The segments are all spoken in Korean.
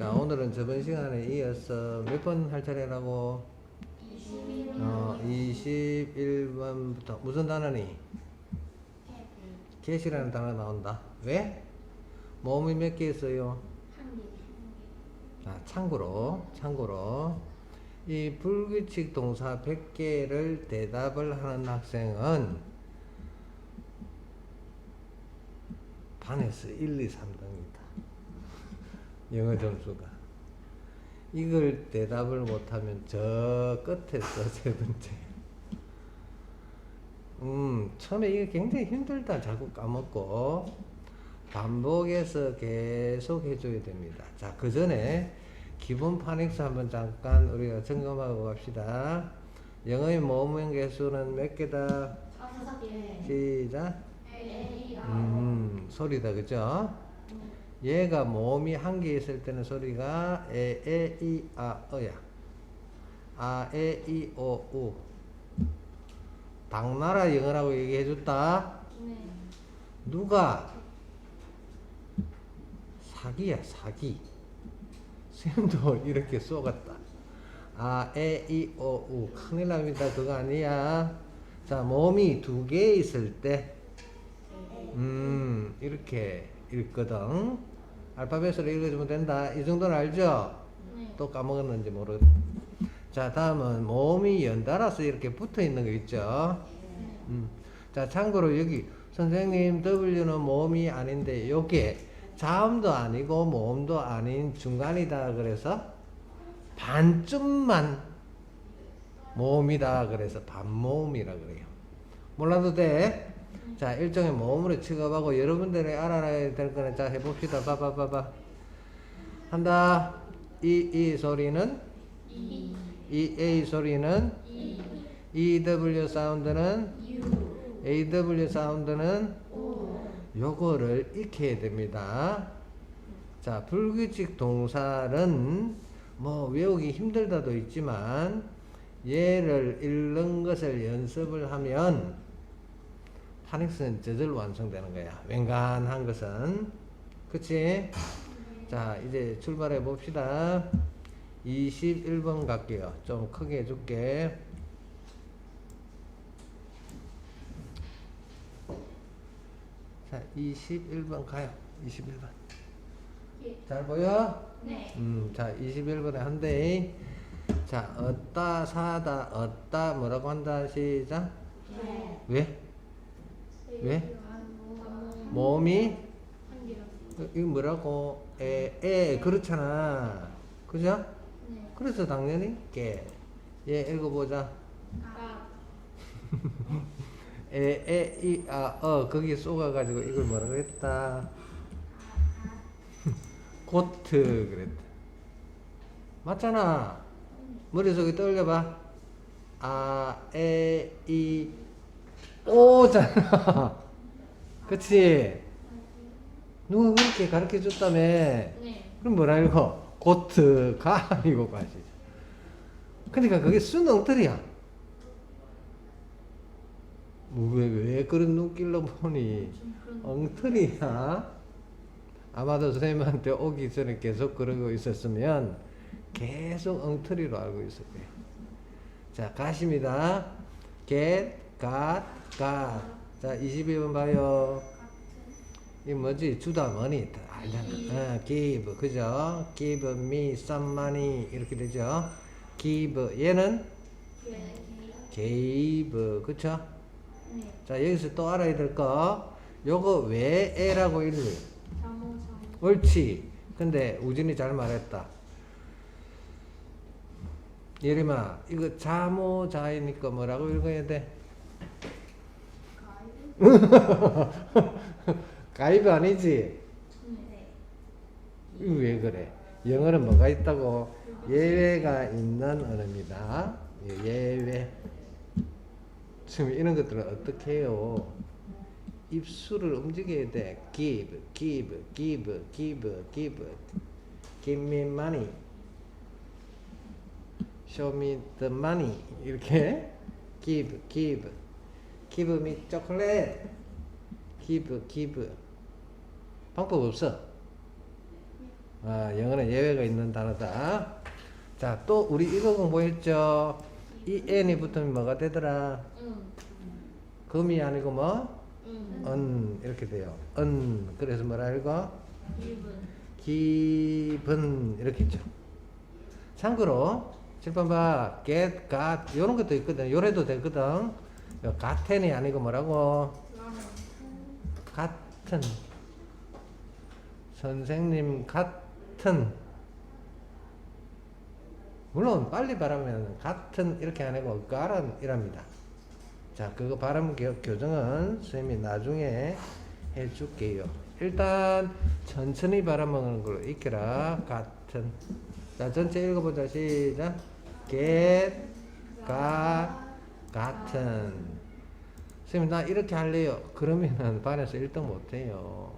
자, 오늘은 저번 시간에 이어서 몇 번 할 차례라고? 어, 21번부터 무슨 단어니? get이라는 단어가 나온다. 왜? 모음이 몇 개 있어요? 자, 참고로, 참고로, 이 불규칙 동사 100개를 대답을 하는 학생은 반에서 1, 2, 3등입니다. 영어 점수가. 이걸 대답을 못하면 저 끝에서 세 번째. 음, 처음에 이게 굉장히 힘들다. 자꾸 까먹고. 반복해서 계속 해줘야 됩니다. 자, 그 전에 기본 파닉스 한번 잠깐 우리가 점검하고 갑시다. 영어의 모음 개수는 몇 개다? 시작. 음, 소리다, 그죠? 얘가 모음이 한 개 있을 때는 소리가 에, 에, 이, 아, 어야. 아, 에, 이, 오, 우. 당나라 영어라고 얘기해 줬다. 누가? 사기야, 사기. 쌤도 이렇게 쏘갔다. 아, 에, 이, 오, 우. 큰일 납니다. 그거 아니야. 자, 몸이 두 개 있을 때, 음, 이렇게 읽거든. 알파벳으로 읽어주면 된다. 이 정도는 알죠? 또 까먹었는지 모르. 자, 다음은 몸이 연달아서 이렇게 붙어 있는 거 있죠? 음. 자, 참고로 여기 선생님 W는 모음이 아닌데 요게 자음도 아니고 모음도 아닌 중간이다 그래서 반쯤만 모음이다 그래서 반모음이라 그래요. 몰라도 돼. 자, 일종의 모음으로 취급하고 여러분들이 알아야 될 거는 자 해봅시다. 봐봐봐봐. 한다. 이, 이 소리는 이 A 소리는 EW 사운드는 AW 사운드는 요거를 익혀야 됩니다. 자, 불규칙 동사는 뭐 외우기 힘들다도 있지만 얘를 읽는 것을 연습을 하면 파닉스는 저절로 완성되는 거야. 웬간한 것은. 그치? 자, 이제 출발해 봅시다. 21번 갈게요. 좀 크게 해줄게. 자, 21번 가요. 21번. 잘 보여? 음, 자, 21번에 한 대. 자, 얻다, 사다, 얻다, 뭐라고 한다, 시작. 왜? 왜? 몸이? 이거 뭐라고? 에, 에, 그렇잖아. 그죠? 그래서 당연히 깨. 얘 읽어보자. 에, 에, 이, 아, 어, 거기 쏘가가지고 이걸 뭐라고 했다? 고트, 그랬다. 맞잖아. 머릿속에 떠올려봐. 아, 에, 이, 오잖아. 그치? 누가 그렇게 가르쳐 줬다며. 그럼 뭐라 읽어? 고트가 아니고 가시. 그러니까 그게 순 엉터리야. 뭐 왜, 왜 그런 눈길로 보니 엉터리야? 아마도 선생님한테 오기 전에 계속 그러고 있었으면 계속 엉터리로 알고 있을 거예요. 자, 가십니다. get, got, got. 자, 22번 봐요. 이 뭐지? 주다 머니 다 알잖아. 어, give 그죠? give me some money 이렇게 되죠. give 얘는 gave 그쵸? 자 여기서 또 알아야 될 거. 요거 왜 애라고 읽니? 옳지. 근데 우진이 잘 말했다. 예림아 이거 자모자이니까 뭐라고 읽어야 돼? 가입 아니지? 이거 왜 그래? 영어는 뭐가 있다고? 예외가 있는 언어입니다. 예, 예외. 지금 이런 것들은 어떻게 해요? 입술을 움직여야 돼. give, give, give, give, give. give me money. show me the money. 이렇게 give, give. Give me chocolate. give, give. 방법 없어. 아, 영어는 예외가 있는 단어다. 자, 또 우리 이거 공부했죠? 이 n이 붙으면 뭐가 되더라? 응. 금이 아니고 뭐? 응. 은 이렇게 돼요. 은 그래서 뭐라 읽어? 기분. 기분 이렇게 있죠. 참고로 7번 봐 get, got 이런 것도 있거든. 요래도 되거든. 요 같은이 아니고 뭐라고? 같은 선생님 같은 물론 빨리 발음하면 같은 이렇게 안 하고 가란 이랍니다. 자 그거 발음 교, 교정은 선생님이 나중에 해줄게요. 일단 천천히 발음하는 걸로 익혀라. 같은 자 전체 읽어보자 시작 get, got, 같은 선생님 나 이렇게 할래요. 그러면은 반에서 1등 못해요.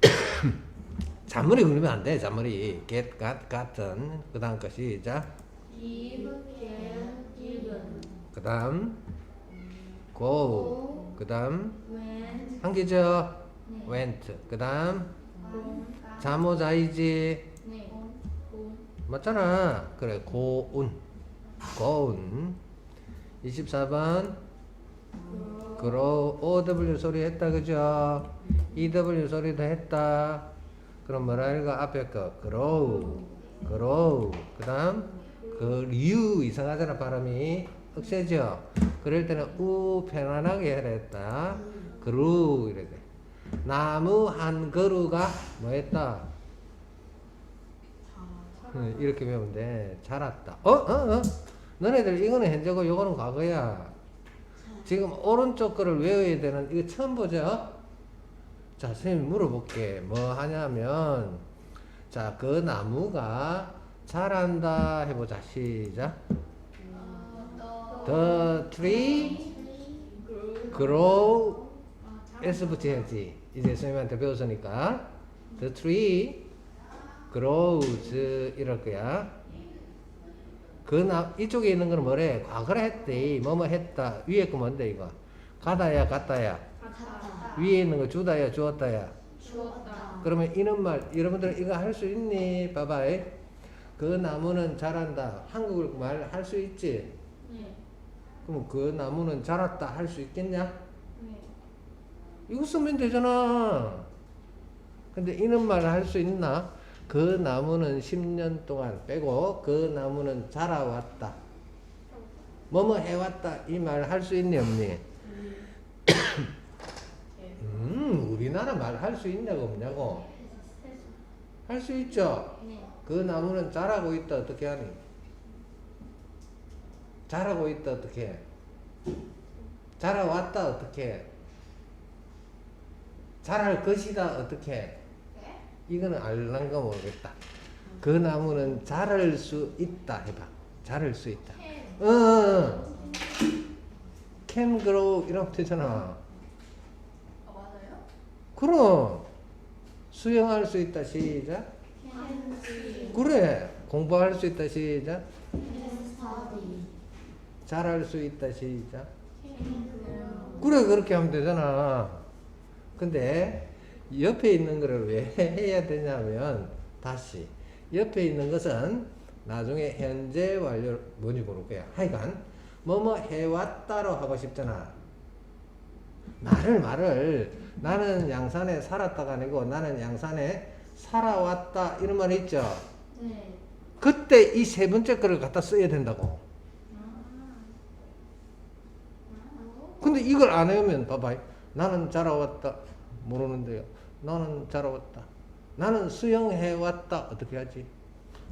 잔머리 그리면 안 돼. 잔머리 get, got, 같은 그 다음 거 시작. 그 다음 go 그 다음 웬. 한 개죠. 네. went 그 다음 공. 자모자이지. 맞잖아. 그래 고운 고운 24번 grow OW 소리 했다 그죠? EW 소리도 했다. 그럼 뭐라 읽어? 앞에 거 grow grow 그 다음 그류 이상하잖아 발음이 억세죠? 그럴 때는 우 편안하게 해야 했다. 그루 이래 돼. 나무 한 그루가 뭐 했다? 응, 이렇게 배우면 돼. 자랐다. 어? 어? 어? 너네들 이거는 현재고 요거는 과거야. 지금 오른쪽 거를 외워야 되는 이거 처음 보죠? 자, 선생님이 물어볼게. 뭐 하냐면 자, 그 나무가 자란다 해보자. 시작. The tree grow S 붙여야지. 이제 선생님한테 배웠으니까. The tree grows 이럴 거야. 그 나, 이쪽에 있는 거는 뭐래? 과거를 했대. 뭐뭐 했다. 위에 거 뭔데 이거? 가다야 갔다야. 갔다. 위에 있는 거 주다야 주었다야. 주었다. 그러면 이런 말 여러분들 이거 할 수 있니? 봐봐 이. 그 나무는 자란다. 한국을 말 할 수 있지? 네. 그럼 그 나무는 자랐다 할 수 있겠냐? 네. 이거 쓰면 되잖아. 근데 이런 말을 할수 있나? 그 나무는 10년 동안 빼고 그 나무는 자라왔다. 뭐뭐 해왔다. 이 말 할 수 있니 없니? 음, 우리나라 말 할 수 있냐고 없냐고? 할 수 있죠? 네. 그 나무는 자라고 있다. 어떻게 하니? 자라고 있다. 어떻게 해? 자라왔다. 어떻게 해? 자랄 것이다. 어떻게 해? 이거는 알란가 모르겠다. 그 나무는 자랄 수 있다 해봐. 자랄 수 있다. 어, 어. can grow 이러면 되잖아. 아 맞아요? 그럼 수영할 수 있다 시작. 그래 공부할 수 있다 시작. 잘할 수 있다 시작. 캔. 그래 그렇게 하면 되잖아. 근데 옆에 있는 거를 왜 해야 되냐면 다시 옆에 있는 것은 나중에 현재 완료 뭔지 모를 거야. 하여간 뭐뭐 해왔다로 하고 싶잖아. 말을 말을 나는 양산에 살았다가 아니고 나는 양산에 살아왔다 이런 말 있죠. 네. 그때 이 세 번째 거를 갖다 써야 된다고. 근데 이걸 안 해오면 봐봐. 나는 자라왔다. 모르는데요. 나는 자라왔다. 나는 수영해왔다. 어떻게 하지?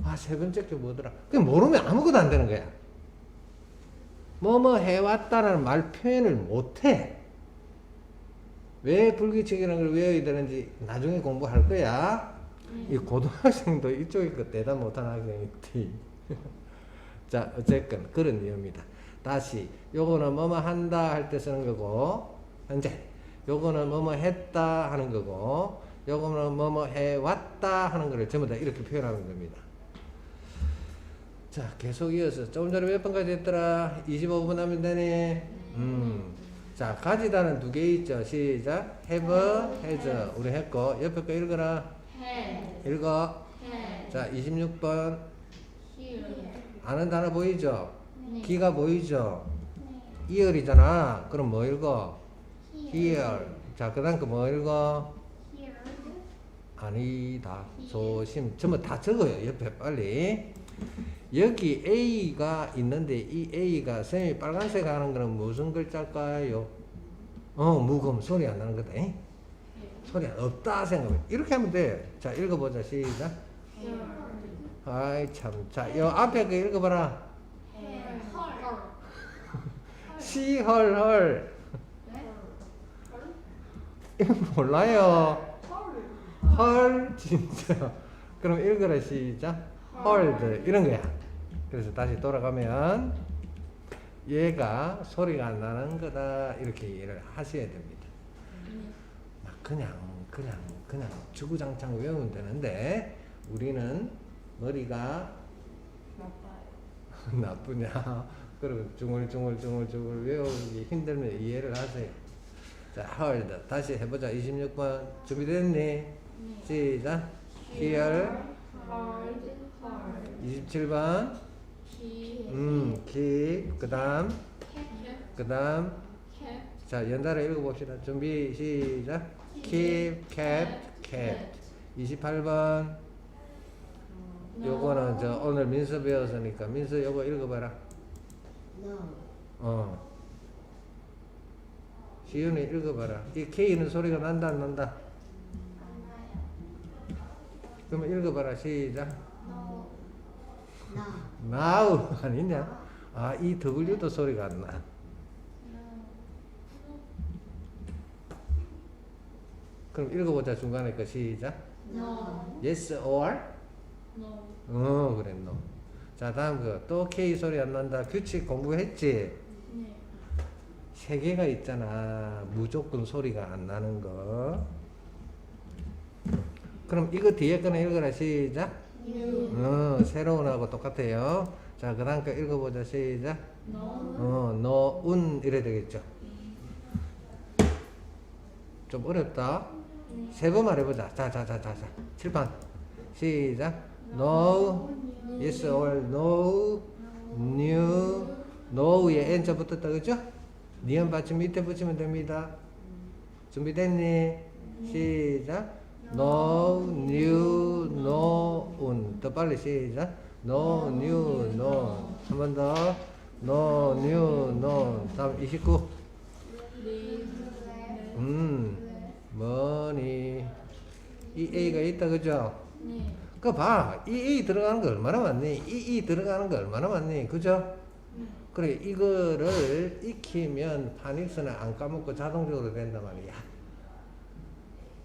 아, 세 번째 게 뭐더라? 그냥 모르면 아무것도 안 되는 거야. 뭐뭐 해왔다라는 말 표현을 못 해. 왜 불규칙이라는 걸 외워야 되는지 나중에 공부할 거야. 이 고등학생도 이쪽에 거 대답 못하는 학생이 있지. 자, 어쨌건 그런 이유입니다. 다시 요거는 뭐뭐 한다 할 때 쓰는 거고 현재 요거는 뭐뭐 했다 하는 거고 요거는 뭐뭐 해왔다 하는 거를 전부 다 이렇게 표현하면 됩니다. 자, 계속 이어서 조금 전에 몇 번까지 했더라? 25분 하면 되네. 음. 자, 가지다는 두 개 있죠. 시작. have, has. 우리 했고 옆에 거 읽어라. 읽어. 자, 26번. here, 아는 단어 보이죠? 네. 기가 보이죠? 이열이잖아. 그럼 뭐 읽어? Here. 자, 그 다음 거뭐 읽어? here, 아니다. 조심. 전부 다 적어요. 옆에 빨리. 여기 A가 있는데 이 A가 쌤이 빨간색 하는 거는 무슨 글자일까요? 어, 무금 소리 안 나는 거다. 잉? 소리 안 없다 생각해. 이렇게 하면 돼. 자, 읽어보자. 시작. here, 아이 참. 자, 요 앞에 거 읽어봐라. 시헐헐. 몰라요. 헐 진짜. 그럼 읽어라 시작. 헐드 이런 거야. 그래서 다시 돌아가면 얘가 소리가 안 나는 거다 이렇게 이해를 하셔야 됩니다. 막 그냥 그냥 그냥 주구장창 외우면 되는데 우리는 머리가 나쁘냐? 그리고 중얼중얼중얼중얼 외우기 힘들면 이해를 하세요. 자, 헐드 다시 해보자. 26번 준비됐니? 시작. Here. hard, hard, 27번. key, 음, keep. 그다음 cap, 그다음 cap, 자, 연달아 읽어봅시다. 준비 시작. keep, kept, kept. 28번. 요거는 저 오늘 민서 배웠으니까 민서 요거 읽어봐라. 어. 시윤이 읽어봐라. 이 K는 소리가 난다 안 난다? 그러면 읽어봐라. 시작. now 아니냐? 아, 이 W도 소리가 안 나. 그럼 읽어보자 중간에 거 시작. no, Yes or? no, 어 그래 no. 자 다음 거 또 K 소리 안 난다. 규칙 공부했지? 네, 세 개가 있잖아. 무조건 소리가 안 나는 거. 그럼 이거 뒤에 거는 읽어라 시작. new, 어 새로운 하고 똑같아요. 자 그 다음 거 읽어보자 시작. 어 노운 이래 되겠죠. 좀 어렵다. 세 번 말해보자. 자 자 자 자자. 칠판 시작. No, yes or no, new, no에 n자 붙었다 그죠? 니은 받침 밑에 붙이면 됩니다. 준비됐니? 시작. No, new, no, un. 더 빨리 시작. No, new, no. 한 번 더. No, new, no. 다음 29. live, 음, 뭐니? 이 A가 있다 그죠? 네, 그 봐. 이 A 들어가는 거 얼마나 많니? 이 E 들어가는 거 얼마나 많니? 그죠? 그래, 이거를 익히면 파닉스는 안 까먹고 자동적으로 된단 말이야.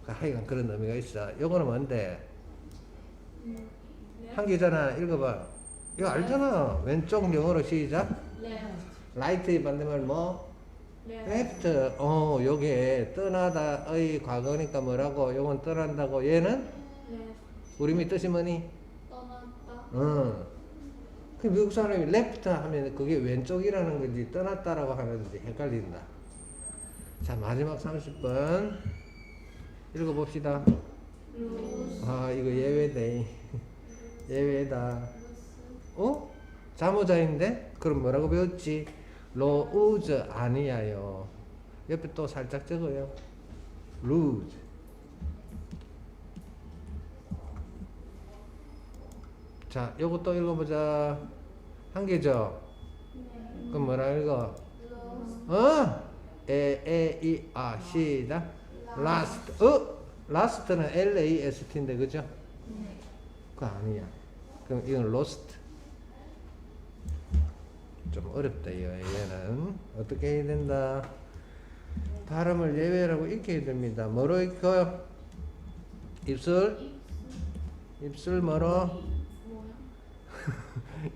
그 하여간 그런 의미가 있어. 요거는 뭔데? 한 개잖아. 읽어봐. 이거 알잖아. 왼쪽 영어로 시작. 라이트의 반대말 뭐? left. 어, 요게 떠나다의 과거니까 뭐라고? 요건 떠난다고. 얘는? left, 우리 미 뜻이 뭐니? 떠났다, 어. 그 미국 사람이 left 하면 그게 왼쪽이라는 건지 떠났다라고 하는지 헷갈린다. 자, 마지막 30번. 읽어봅시다. 아, 이거 예외네. 예외다. 어? 자모자인데? 그럼 뭐라고 배웠지? lose 아니야요. 옆에 또 살짝 적어요. lose. 자, 또 읽어보자. 한 개죠? 그럼 뭐라 읽어? 어? 에, 에, 이, 아, 시작. last. 어? last는 L-A-S-T인데, 그죠? 네, 그거 아니야. 그럼 이건 lost. 좀 어렵다, 이거. 얘는. 어떻게 해야 된다? 발음을 예외라고 읽게 해야 됩니다. 뭐로 읽어요? 입술? 입술 뭐로?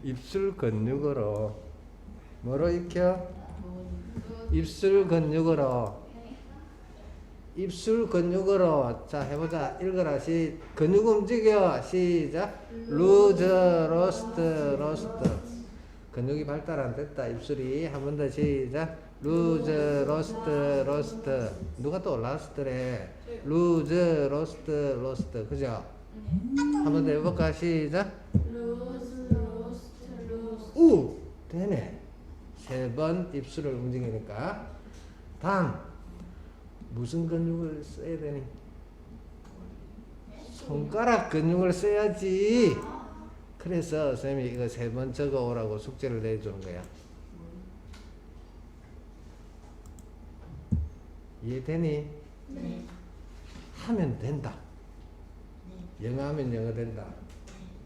입술 근육으로. 뭐로 익혀? 입술 근육으로. 입술 근육으로. 자, 해보자. 읽어라. 시, 근육 움직여. 시작. 루즈, 로스트, 로스트. 근육이 발달 안 됐다. 입술이. 한 번 더 시작. 루즈, 로스트, 로스트. 누가 또 라스트래? 네. lose, lost, lost. 그죠? 네. 한번 더 해볼까? 시작. 우! 되네. 세 번 입술을 움직이니까. 다음. 무슨 근육을 써야 되니? 손가락 근육을 써야지. 그래서 쌤이 이거 세 번 적어 오라고 숙제를 내주는 거야. 이해되니? 네. 하면 된다. 영어 하면 영어 된다.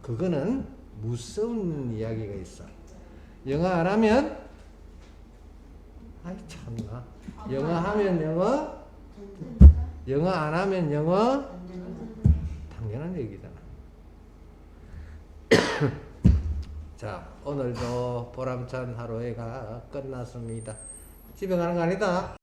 그거는 무서운 이야기가 있어. 영어 안 하면 아이 참나. 영어 하면 영어, 영어 안 하면 영어 당연한 얘기잖아. 자, 오늘도 보람찬 하루가 끝났습니다. 집에 가는 거 아니다.